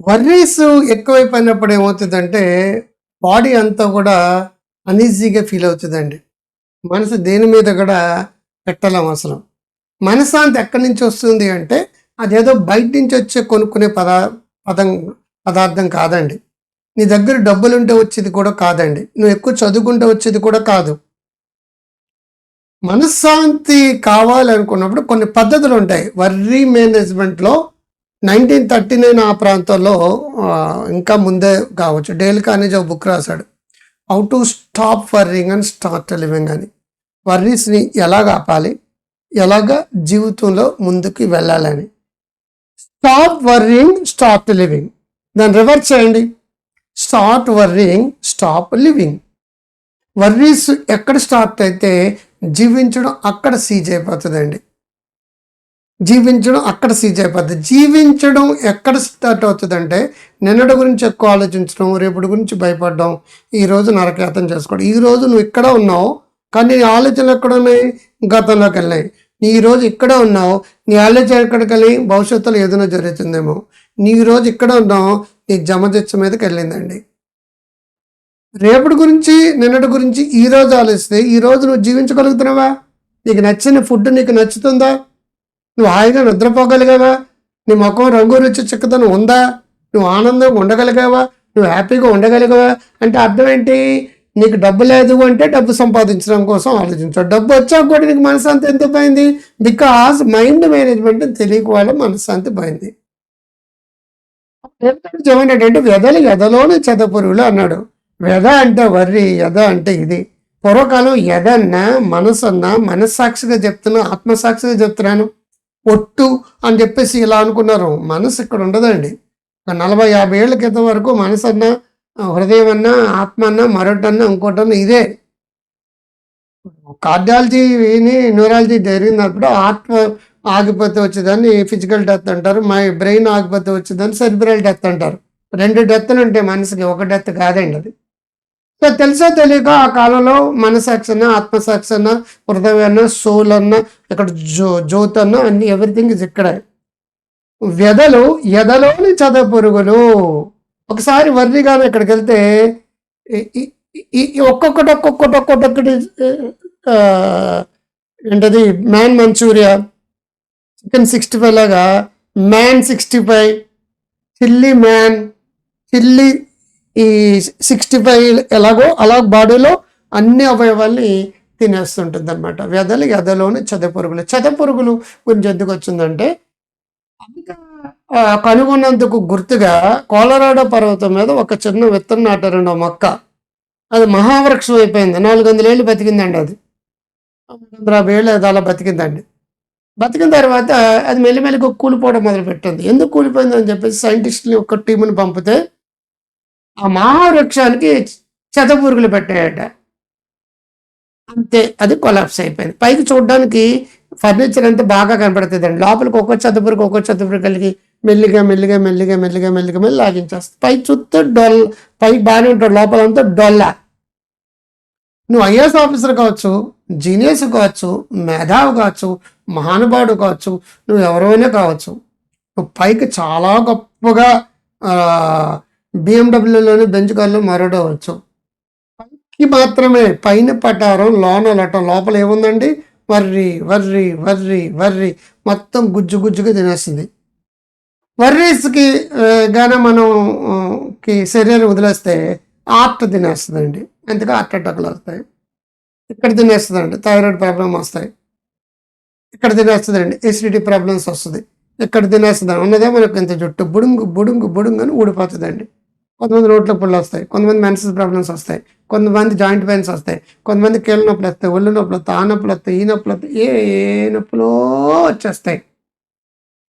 Worries ఎక్కువైపోయినప్పుడు ఏమవుతుందంటే body అంతా కూడా అనీజీగా ఫీల్ అవుతుందండి. మనసు దేని మీద కూడా పెట్టలేం అవసరం. మనశ్శాంతి ఎక్కడి నుంచి వస్తుంది అంటే అదేదో బయట నుంచి వచ్చే కొనుక్కునే పదా పదం పదార్థం కాదండి. నీ దగ్గర డబ్బులుంటే వచ్చేది కూడా కాదండి. నువ్వు ఎక్కువ చదువుకుంటే వచ్చేది కూడా కాదు. మనశ్శాంతి కావాలనుకున్నప్పుడు కొన్ని పద్ధతులు ఉంటాయి వర్రీ మేనేజ్మెంట్లో నైన్టీన్ థర్టీ నైన్ ఆ ప్రాంతంలో ఇంకా ముందే కావచ్చు. డేల్ కానేజ్ ఒక బుక్ రాశాడు. How to stop worrying and start living అని. వర్రీస్ని ఎలాగ ఆపాలి? ఎలాగ జీవితంలో ముందుకు వెళ్ళాలని. స్టాప్ వర్రింగ్ స్టాప్ లివింగ్ దాన్ని రివర్స్ చేయండి. Start worrying stop living worries ఎక్కడ స్టార్ట్ అయితే జీవించడం అక్కడ సీజ్ అయిపోతుందండి. జీవించడం అక్కడ సీజ్ అయిపోతుంది జీవించడం ఎక్కడ స్టార్ట్ అవుతుందంటే నిన్నటి గురించి ఎక్కువ ఆలోచించడం రేపటి గురించి భయపడడం ఈ రోజు నరకయాతం చేసుకోవడం. ఈ రోజు నువ్వు ఇక్కడ ఉన్నావు కానీ నీ ఆలోచనలు ఎక్కడ ఉన్నాయి గతంలోకి వెళ్ళాయి. నీ ఈరోజు ఇక్కడ ఉన్నావు నీ ఆలోచన ఎక్కడికి వెళ్ళి? భవిష్యత్తులో ఏదైనా జరుగుతుందేమో. నీ ఈరోజు రోజు ఇక్కడ ఉన్నావు నీ జమదిచ్చ మీదకి వెళ్ళిందండి. రేపటి గురించి నిన్నటి గురించి ఈ రోజు ఆలోచిస్తే ఈ రోజు నువ్వు జీవించగలుగుతున్నావా? నీకు నచ్చిన ఫుడ్ నీకు నచ్చుతుందా? నువ్వు హాయిగా నిద్రపోగలిగావా? నీ ముఖం రంగు రుచి చిక్కదనం ఉందా? నువ్వు ఆనందంగా ఉండగలిగావా? నువ్వు హ్యాపీగా ఉండగలిగావా? అంటే అర్థం ఏంటి? నీకు డబ్బు లేదు అంటే డబ్బు సంపాదించడం కోసం ఆలోచించావు డబ్బు వచ్చాక కూడా నీకు మనశ్శాంతి ఎంత పోయింది? బికాస్ మైండ్ మేనేజ్మెంట్ తెలియక వాళ్ళ మనశ్శాంతి పోయింది. ఏమంటాడంటే వెదలు ఎదలోనే చెదపురుగులు అన్నాడు. వెద అంటే వర్రి ఎద అంటే ఇది. పూర్వకాలం ఎదన్నా మనసన్నా మనస్సాక్షిగా చెప్తున్నా ఆత్మసాక్షిగా చెప్తున్నాను. పొట్టు అని చెప్పేసి ఇలా అనుకున్నారు. మనసు ఇక్కడ ఉండదండి. ఒక నలభై యాభై ఏళ్ళ క్రితం వరకు మనసు అన్నా హృదయం అన్నా ఆత్మ అన్నా మరొకటన్నా ఇంకోటన్నా ఇదే. కార్డియాలజీ న్యూరాలజీ జరిగినప్పుడు ఆత్మ ఆగిపోతే వచ్చేదాన్ని ఫిజికల్ డెత్ అంటారు మై బ్రెయిన్ ఆగిపోతే వచ్చేదాన్ని సెరిబ్రల్ డెత్ అంటారు. రెండు డెత్లు ఉంటాయి మనసుకి ఒక డెత్ కాదండి అది. సో తెలుసో తెలియక ఆ కాలంలో మనసాక్షి అన్న ఆత్మసాక్షి అన్న హృదయం అన్న సోల్ అన్న ఇక్కడ జో జ్యోత్ అన్న అన్ని ఎవ్రీథింగ్ ఇస్ ఇక్కడ. వ్యధలు ఎదలోని చద పురుగులు ఒకసారి వర్రిగానే ఇక్కడికి వెళ్తే ఈ- ఒక్కొక్కటి ఒక్కొక్కటి ఒక్కొక్కటి ఏంటది? Man Manchuria. Chicken sixty five లాగా. Man sixty five. Chilli man. Chilli ఈ సిక్స్టీ ఫైవ్ ఎలాగో అలా బాడీలో అన్ని అవయవాల్ని తినేస్తుంటుంది అనమాట వ్యధలు ఎదలోని చెద పురుగులు. చెద పురుగులు గురించి ఎందుకు వచ్చిందంటే కనుగొన్నందుకు గుర్తుగా కోలరాడో పర్వతం మీద ఒక చిన్న విత్తనం నాటారండి ఒక మొక్క. అది మహావృక్షం అయిపోయింది. నాలుగు వందల ఏళ్ళు బతికిందండి అది. వందల యాభై ఏళ్ళు అది అలా బతికిందండి. బతికిన తర్వాత అది మెల్లిమెల్లిగా కూలిపోవడం మొదలుపెట్టింది. ఎందుకు కూలిపోయింది అని చెప్పేసి సైంటిస్టులు ఒక టీముని పంపితే ఆ మహావృక్షానికి చెదపురుగులు పెట్టాయట. అంతే అది కొలాప్స్ అయిపోయింది. పైకి చూడడానికి ఫర్నిచర్ అంతా బాగా కనపడుతుందండి. అండి లోపలికి ఒక్కో చెత్తపురుగు ఒక్కో చదుపురు కలిగి మెల్లిగా మెల్లిగా మెల్లిగా మెల్లిగా మెల్లిగా మెల్లి లాగించేస్తుంది పై చుట్టూ డొల్ పై బాగానే ఉంటాడు లోపలంతా డొల్ల. నువ్వు ఐఏఎస్ ఆఫీసర్ కావచ్చు జీనియస్ కావచ్చు మేధావి కావచ్చు మహానుభావుడు కావచ్చు నువ్వు ఎవరైనా కావచ్చు. నువ్వు పైకి చాలా గొప్పగా బిఎండబ్ల్యూలోని బెంచ్ కార్లో మరడవచ్చు పైకి మాత్రమే పైన పటారం లోన లటం లోపల ఏముందండి? Worry worry worry worry. మొత్తం గుజ్జు గుజ్జుగా తినేస్తుంది. వర్రీస్కి గానే మనం కి శరీరం వదిలేస్తే ఆర్ట్ తినేస్తుందండి. ఎందుకు? హార్ట్ అటాక్లు వస్తాయి. ఇక్కడ తినేస్తుందండి. థైరాయిడ్ ప్రాబ్లం వస్తాయి. ఇక్కడ తినేస్తుందండి. ఎసిడిటీ ప్రాబ్లమ్స్ వస్తుంది. ఇక్కడ తినేస్తుంది ఉన్నదే మనకు ఇంత జుట్టు. బుడుంగు బుడుంగు బుడుంగు అని ఊడిపోతుందండి. కొంతమంది రోడ్ల పుళ్ళు వస్తాయి కొంతమంది మెన్సెస్ ప్రాబ్లమ్స్ వస్తాయి కొంతమంది జాయింట్ పెయిన్స్ వస్తాయి కొంతమంది కీళ్ళ నొప్పులు వస్తాయి ఒళ్ళు నొప్పులు వస్తాయి ఆ నొప్పులు వస్తాయి ఈ నొప్పులు వస్తాయి ఏ ఏ నొప్పులో వచ్చేస్తాయి.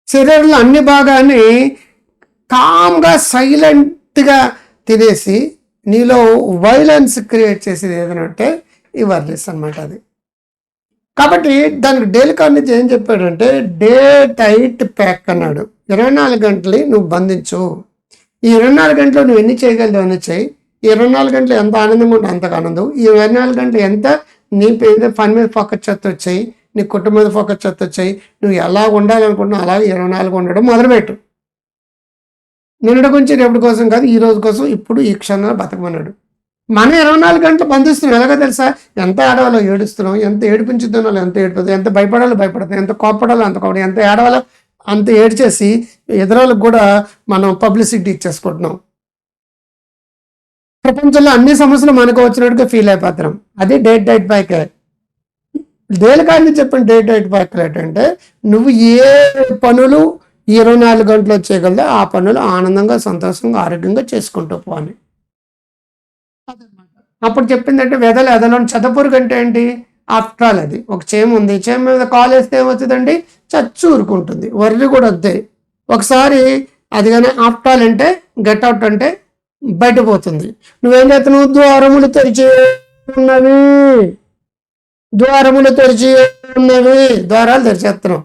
శరీరంలో అన్ని భాగాన్ని కామ్గా సైలెంట్గా తినేసి నీలో వైలెన్స్ క్రియేట్ చేసేది ఏదైనా అంటే ఈ వర్లీస్ అనమాట అది. కాబట్టి దానికి డైలీ కార్నిజ్ ఏం చెప్పాడంటే డే టైట్ ప్యాక్ అన్నాడు. ఇరవై నాలుగు గంటలు నువ్వు బంధించు. ఈ ఇరవై నాలుగు గంటలు నువ్వు ఎన్ని చేయగలవు అని చేయి ఇరవై నాలుగు గంటలు ఎంత ఆనందంగా ఉంటే అంతగా ఆనందం. ఈ ఇరవై నాలుగు గంటలు ఎంత నీ పేద పని మీద ఫోకస్ చేత వచ్చాయి. నీ కుటుంబం మీద ఫోకస్ చేత వచ్చాయి. నువ్వు ఎలా ఉండాలనుకుంటున్నావు అలాగే ఇరవై నాలుగు ఉండడం మొదలుపెట్టు. నిన్నటి గురించి రేపటి కోసం కాదు ఈ రోజు కోసం ఇప్పుడు ఈ క్షణంలో బతకమన్నాడు. మనం ఇరవై నాలుగు గంటలు బంధిస్తున్నాం. ఎలాగో తెలుసా? ఎంత ఏడవాలో ఏడుస్తున్నాం ఎంత ఏడిపించుతున్నాలో ఎంత ఏడుపుతుంది ఎంత భయపడాలో భయపడుతుంది ఎంత కోపడాలో అంత కోపడం ఎంత ఏడవాలో అంత ఏడ్చేసి ఎదురాలకు కూడా మనం పబ్లిసిటీ ఇచ్చేసుకుంటున్నాం. ప్రపంచంలో అన్ని సమస్యలు మనకు వచ్చినట్టుగా ఫీల్ అయిపోతున్నాం. అది డేట్ డైట్ బ్యాక్ దేనికాన్ని చెప్పిన డేట్ డైట్ బ్యాక్ ఏంటంటే నువ్వు ఏ పనులు ఇరవై నాలుగు గంటలు చేయగలదో ఆ పనులు ఆనందంగా సంతోషంగా ఆరోగ్యంగా చేసుకుంటూ పోని అప్పుడు చెప్పిందంటే వెదలు ఎదలోని చెదపురుగు అంటే ఏంటి? ఆఫ్టర్ ఆల్ అది. ఒక చేమ ఉంది. చేమ మీద కాల్ వేస్తే ఏమవుతుందండి చచ్చు ఊరుకుంటుంది వర్రి కూడా అంతే ఒకసారి అది కానీ ఆఫ్టర్ అంటే గెట్ అవుట్ అంటే బయట పోతుంది నువ్వేం చేస్తున్నావు? ద్వారములు తెరిచి ఉన్నవి. ద్వారములు తెరిచి ఉన్నవి. ద్వారాలు తెరిచేస్తున్నావు.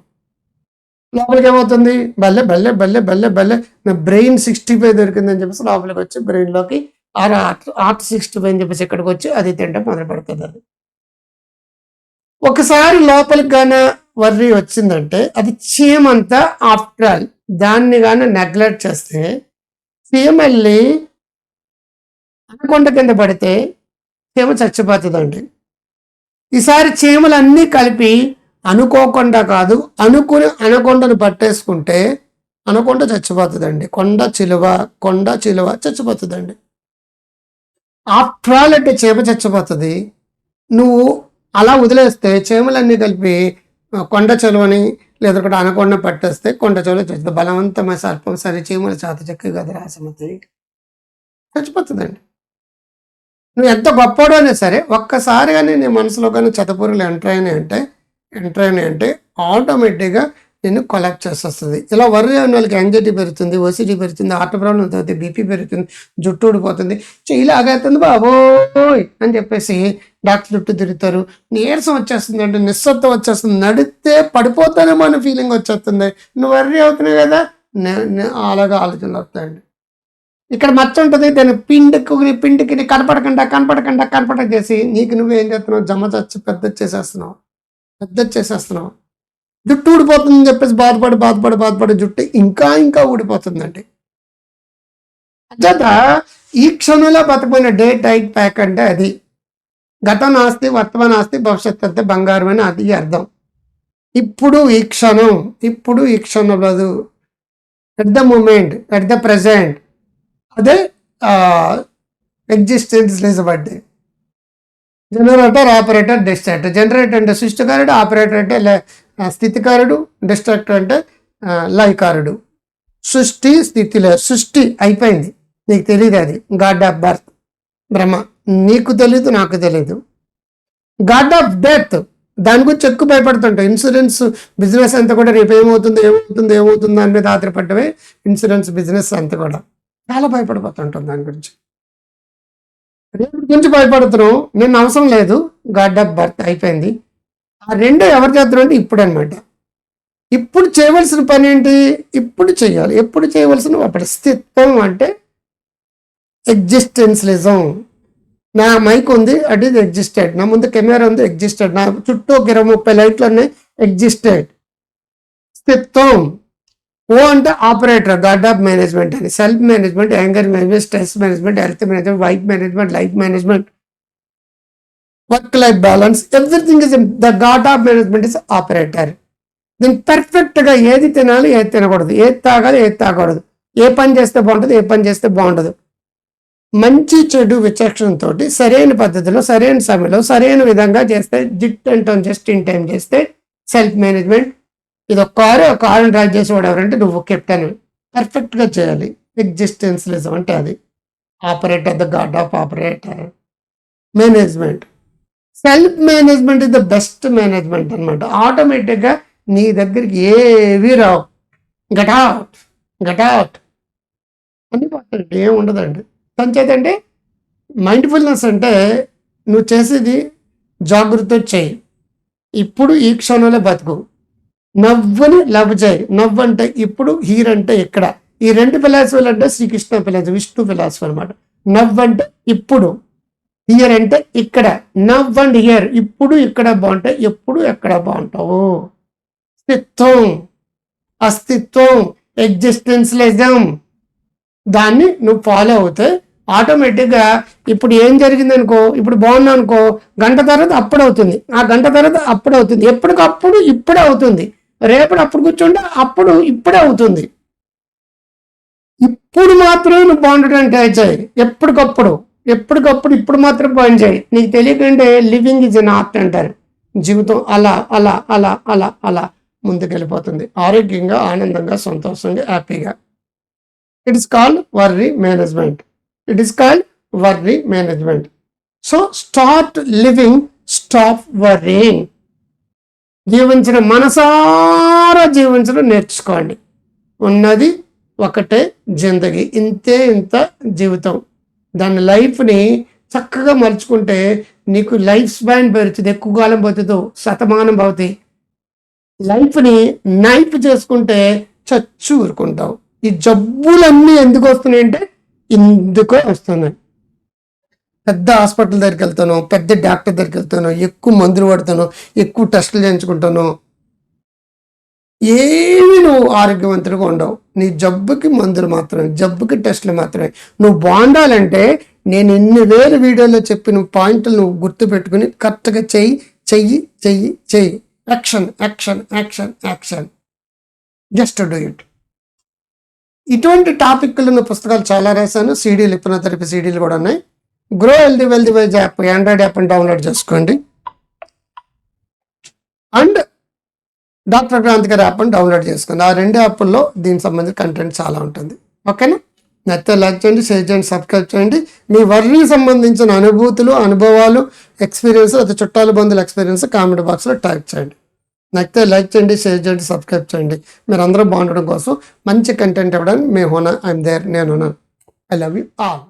లోపలికి ఏమవుతుంది? బల్లె బల్లె బల్లె బల్లె బల్లె. నా బ్రెయిన్ సిక్స్టీ ఫైవ్ దొరికిందని చెప్పేసి లోపలికి వచ్చి బ్రెయిన్లోకి ఆర్ ఆర్ట్ ఆర్ట్ సిక్స్టీ ఫైవ్ అని చెప్పేసి ఇక్కడికి వచ్చి అది తింటే మొదలు పెడుతుంది అది. ఒకసారి లోపలికి గాన వర్రి వచ్చిందంటే అది చీమంతా ఆఫ్టర్ ఆల్ దాన్ని కానీ నెగ్లెక్ట్ చేస్తే సీఎం వెళ్ళి అనకొండ కింద పడితే చీమ చచ్చిపోతుందండి. ఈసారి చీమలన్నీ కలిపి అనుకోకుండా కాదు అనుకుని అనకొండను పట్టేసుకుంటే అనకొండ చచ్చిపోతుందండి. కొండ చిలువ కొండ చిలువ చచ్చిపోతుందండి. ఆఫ్టర్ ఆల్ అంటే చీమ చచ్చిపోతుంది. నువ్వు అలా వదిలేస్తే చీమలన్నీ కలిపి కొండ చెలువని లేదా ఒకటి అనకొండ పట్టేస్తే కొండ చెలువ చచ్చిపోతుంది బలవంతమైన సర్పం సరి చీమల చేత చెక్కి కదా రాసమతి చచ్చిపోతుందండి. నువ్వు ఎంత గొప్పవాడు సరే ఒక్కసారి కానీ నీ మనసులో కానీ చెతపూరులు ఎంటర్ అయినాయి అంటే ఎంటర్ అయినాయి అంటే ఆటోమేటిక్గా నిన్ను కొలాప్ట్ చేసేస్తుంది. ఇలా వర్రీ అయిన వాళ్ళకి యాంగ్జైటీ పెరుగుతుంది ఓసిటీ పెరుగుతుంది హార్ట్ ప్రాబ్లం అవుతుంది బీపీ పెరుగుతుంది జుట్టు ఊడిపోతుంది. చెయ్యి ఆగేస్తుంది బాబోయ్ అని చెప్పేసి డాక్టర్ చుట్టూ తిరుగుతారు. నీరసం వచ్చేస్తుంది అంటే నిస్సత్వం వచ్చేస్తుంది. నడితే పడిపోతానేమో అనే ఫీలింగ్ వచ్చేస్తుంది. నువ్వు వర్రీ అవుతున్నావు కదా? అలాగే ఆలోచనలు వస్తాయండి. ఇక్కడ మచ్చ ఉంటుంది దాని పిండికి పిండికి కనపడకుండా కనపడకుండా కనపడ చేసి నీకు నువ్వేం చేస్తున్నావు? జమ చచ్చి పెద్ద చేసేస్తున్నావు. పెద్ద చేసేస్తున్నావు. జుట్టు ఊడిపోతుందని చెప్పేసి బాధపడి బాధపడి బాధపడి జుట్టు ఇంకా ఇంకా ఊడిపోతుందండి. అజత ఈ క్షణంలో బతకమైన డే టైట్ ప్యాక్ అంటే అది. గతం ఆస్తి వర్తమాన ఆస్తి భవిష్యత్తు అంతే బంగారం అని అది అర్థం. ఇప్పుడు ఈ క్షణం ఇప్పుడు ఈ క్షణంలో at the moment at the present అదే ఎగ్జిస్టెన్స్ నిజబడ్డే జనరేటర్ ఆపరేటర్ డిస్ట్రాక్టర్. జనరేటర్ అంటే సృష్టికారుడు ఆపరేటర్ అంటే స్థితికారుడు డిస్ట్రాక్టర్ అంటే లయకారుడు. సృష్టి స్థితిలో సృష్టి అయిపోయింది. నీకు తెలియదు అది. God of birth Brahma. నీకు తెలియదు నాకు తెలియదు గాడ్ ఆఫ్ డెత్ దాని గురించి ఎక్కువ భయపడుతుంటాం ఇన్సూరెన్స్ బిజినెస్ అంతా కూడా రేపు ఏమవుతుందో ఏమవుతుందో ఏమవుతుందో దాని మీద ఇన్సూరెన్స్ బిజినెస్ అంతా కూడా. చాలా భయపడిపోతుంటాం దాని గురించి. రేపటి గురించి భయపడతారు. నిన్న అవసరం లేదు. గాడ్ ఆఫ్ బర్త్ అయిపోయింది. ఆ రెండు ఎవరు చేస్తున్నారు అంటే ఇప్పుడు అనమాట ఇప్పుడు చేయవలసిన పని ఏంటి? ఇప్పుడు చేయాలి ఎప్పుడు చేయవలసిన అప్పుడు స్థిత్వం అంటే ఎగ్జిస్టెన్స్లిజం నా మైక్ ఉంది. అది ఎగ్జిస్టెడ్ నా ముందు కెమెరా ఉంది. ఎగ్జిస్టెడ్ నా చుట్టూ ఒక ఇరవై ముప్పై లైట్లు ఉన్నాయి. ఎగ్జిస్టెడ్ స్థిత్వం. ఓ అంటే ఆపరేటర్ గాడ్ ఆఫ్ మేనేజ్మెంట్ అని. Self management anger management stress management health management wife management life management. Work life balance everything is the god of management is operator. దీన్ని పర్ఫెక్ట్గా ఏది తినాలి ఏది తినకూడదు. ఏది తాగాలి ఏది తాగకూడదు. ఏ పని చేస్తే బాగుంటుంది ఏ పని చేస్తే బాగుండదు. మంచి చెడు విచక్షణతో సరైన పద్ధతిలో సరైన సమయంలో సరైన విధంగా చేస్తే జిట్ అండ్ టౌన్ జస్ట్ ఇన్ టైం చేస్తే సెల్ఫ్ మేనేజ్మెంట్ ఇది ఒక కారు ఆ కారుని డ్రైవ్ చేసేవాడు ఎవరంటే నువ్వు కెప్టెన్. పర్ఫెక్ట్గా చేయాలి. ఎగ్జిస్టెన్స్లిజం అంటే అది. Operator the god of operator. Management. Self management is the best management అనమాట ఆటోమేటిక్గా నీ దగ్గరికి ఏవి రావు. గటాట్ గటాట్ అని పోతాయి ఏం ఉండదండి. పంచేతంటే మైండ్ఫుల్నెస్ అంటే నువ్వు చేసేది జాగ్రత్త చేయి. ఇప్పుడు ఈ క్షణంలో బతుకు. నవ్వుని లవ్ చేయి నవ్వు అంటే ఇప్పుడు హీర్ అంటే ఇక్కడ. ఈ రెండు ఫిలాసఫీలు అంటే శ్రీకృష్ణ ఫిలాసఫీ విష్ణు ఫిలాసఫీ అనమాట నవ్వు అంటే ఇప్పుడు హియర్ అంటే ఇక్కడ. నవ్ అండ్ హియర్ ఇప్పుడు ఇక్కడ బాగుంటాయి ఎప్పుడు ఎక్కడ బాగుంటావు? స్థిత్వం. అస్తిత్వం ఎగ్జిస్టెన్స్లిజం. దాన్ని నువ్వు ఫాలో అవుతే ఆటోమేటిక్గా ఇప్పుడు ఏం జరిగింది అనుకో ఇప్పుడు బాగున్నా అనుకో గంట తర్వాత అప్పుడు అవుతుంది ఆ గంట తర్వాత అప్పుడు అవుతుంది ఎప్పటికప్పుడు ఇప్పుడే అవుతుంది. రేపటి అప్పుడు కూర్చుంటే అప్పుడు ఇప్పుడే అవుతుంది. ఇప్పుడు మాత్రమే నువ్వు బాగుండటం ట్రై చేయి. ఎప్పటికప్పుడు ఎప్పటికప్పుడు ఇప్పుడు మాత్రం పని చేయి. నీకు తెలియకంటే లివింగ్ ఇస్ ఎన్ ఆర్ట్ అంటారు. జీవితం అలా అలా అలా అలా అలా ముందుకెళ్ళిపోతుంది. ఆరోగ్యంగా ఆనందంగా సంతోషంగా హ్యాపీగా. It is called worry management it is called worry management so start living stop worrying జీవించడం మనసారా జీవించడం నేర్చుకోండి. ఉన్నది ఒకటే జిందగీ. ఇంతే ఇంత జీవితం. దాని లైఫ్ని చక్కగా మలుచుకుంటే నీకు లైఫ్ స్పాన్ పెరుగుతుంది ఎక్కువ కాలం పోతుందో శతమానం అవుతాయి లైఫ్ని నైఫ్ చేసుకుంటే చచ్చు ఊరుకుంటావు ఈ జబ్బులన్నీ ఎందుకు వస్తున్నాయి అంటే ఇందుకే వస్తున్నాయి. పెద్ద హాస్పిటల్ దగ్గరికి వెళ్తాను పెద్ద డాక్టర్ దగ్గరికి వెళ్తాను ఎక్కువ మందులు పడతాను ఎక్కువ టెస్టులు చేయించుకుంటాను. ఏమి నువ్వు ఆరోగ్యవంతుడిగా ఉండవు. నీ జబ్బుకి మందులు మాత్రమే జబ్బుకి టెస్టులు మాత్రమే. నువ్వు బాగుండాలంటే నేను ఎన్ని వేల వీడియోలో చెప్పిన పాయింట్లు నువ్వు గుర్తుపెట్టుకుని కరెక్ట్గా చెయ్యి చెయ్యి చెయ్యి చెయ్యి. Action action action action. Just do it ఇటువంటి టాపిక్లు ఉన్న పుస్తకాలు చాలా రాశాను. సీడీలు హిప్నోథెరపీ సీడీలు కూడా ఉన్నాయి. Grow healthy wealthy wise app android యాప్ని డౌన్లోడ్ చేసుకోండి. అండ్ డాక్టర్ క్రాంతి గారి యాప్ని డౌన్లోడ్ చేసుకోండి. ఆ రెండు యాప్ల్లో దీనికి సంబంధించిన కంటెంట్ చాలా ఉంటుంది. ఓకేనా నచ్చితే లైక్ చేయండి షేర్ చేయండి సబ్స్క్రైబ్ చేయండి. మీ వర్రీకి సంబంధించిన అనుభూతులు అనుభవాలు ఎక్స్పీరియన్స్ అది చుట్టాల బంధువుల ఎక్స్పీరియన్స్ కామెంట్ బాక్స్లో టైప్ చేయండి. నచ్చితే లైక్ చేయండి షేర్ చేయండి సబ్స్క్రైబ్ చేయండి. మీరు అందరూ బాగుండడం కోసం మంచి కంటెంట్ ఇవ్వడానికి మేము హోనా ఐఎమ్ దేర్ నేను ఐ లవ్ యూ ఆల్